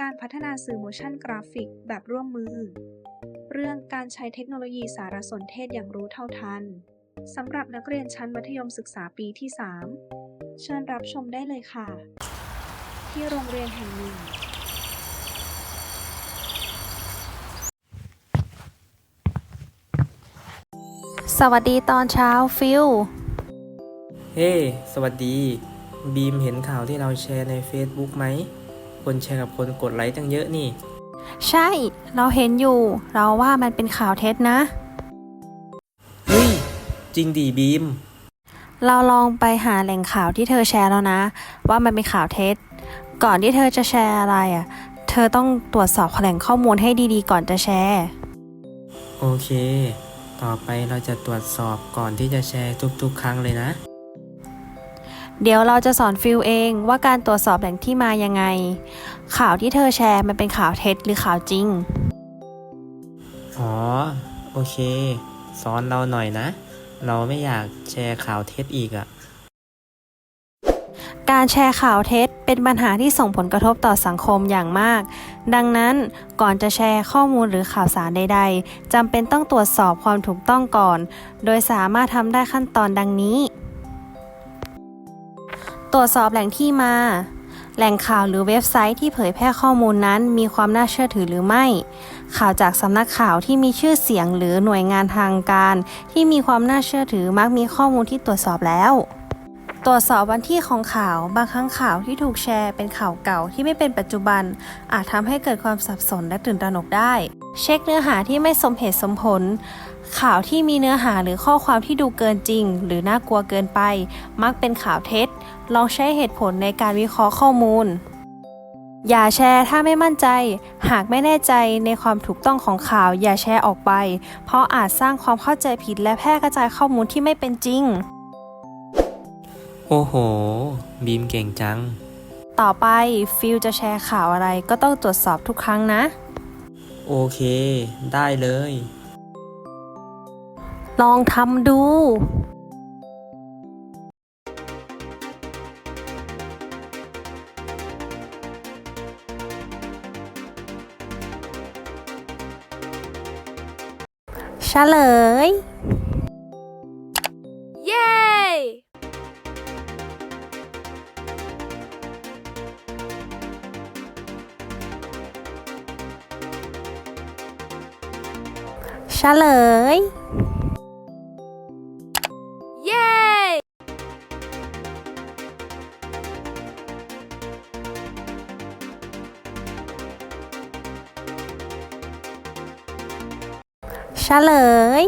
การพัฒนาสื่อ motion graphic แบบร่วมมือ เรื่องการใช้เทคโนโลยีสารสนเทศอย่างรู้เท่าทันสำหรับนักเรียนชั้นมัธยมศึกษาปีที่ 3 เชิญรับชมได้เลยค่ะ ที่โรงเรียนแห่งหนึ่ง สวัสดีตอนเช้าฟิลเฮ้สวัสดี บีมเห็นข่าวที่เราแชร์ใน Facebook ไหม คนแชร์กับคนกดไลค์ตั้งเยอะนี่ ใช่ เราเห็นอยู่ เราว่ามันเป็นข่าวเท็จนะ เฮ้ย จริงดีบีม เราลองไปหาแหล่งข่าวที่เธอแชร์แล้วนะ ว่ามันเป็นข่าวเท็จ ก่อนที่เธอจะแชร์อะไรอะ เธอต้องตรวจสอบแหล่งข้อมูลให้ดีๆ ก่อนจะแชร์ โอเค ต่อไปเราจะตรวจสอบก่อนที่จะแชร์ทุกๆ ครั้งเลยนะ เดี๋ยวเราจะสอนฟิลเองว่าการตรวจสอบแหล่งที่มายังไง ข่าวที่เธอแชร์มันเป็นข่าวเท็จหรือข่าวจริง อ๋อ โอเค สอนเราหน่อยนะ เราไม่อยากแชร์ข่าวเท็จอีกอะการแชร์ข่าวเท็จเป็นปัญหาที่ส่งผลกระทบต่อสังคมอย่างมาก ดังนั้นก่อนจะแชร์ข้อมูลหรือข่าวสารใด ๆจำเป็นต้องตรวจสอบความถูกต้องก่อน โดยสามารถทำได้ขั้นตอนดังนี้ ตรวจสอบแหล่งที่มา แหล่งข่าวหรือเว็บไซต์ที่เผยแพร่ข้อมูลนั้นมีความน่าเชื่อถือหรือไม่ ข่าวจากสำนักข่าวที่มีชื่อเสียงหรือหน่วยงานทางการ ที่มีความน่าเชื่อถือมักมีข้อมูลที่ตรวจสอบแล้ว ตรวจสอบวันที่ของข่าวบางครั้งข่าวที่ถูกแชร์ เป็นข่าวเก่าที่ไม่เป็นปัจจุบัน อาจทำให้เกิดความสับสนและตื่นตระหนกได้ เช็คเนื้อหาที่ไม่สมเหตุสมผล ข่าวที่มีเนื้อหาหรือข้อความที่ดูเกินจริง หรือน่ากลัวเกินไป มักเป็นข่าวเท็จ ลองใช้เหตุผลในการวิเคราะห์ข้อมูล อย่าแชร์ถ้าไม่มั่นใจ หากไม่แน่ใจในความถูกต้องของข่าวอย่าแชร์ออกไป เพราะอาจสร้างความเข้าใจผิดและแพร่กระจายข้อมูลที่ไม่เป็นจริง โอ้โห บีมเก่งจัง ต่อไปฟิลจะแชร์ข่าวอะไรก็ต้องตรวจสอบทุกครั้งนะ โอเค ได้เลย ลองทำดู เฉลย เฉลย เย้ เฉลย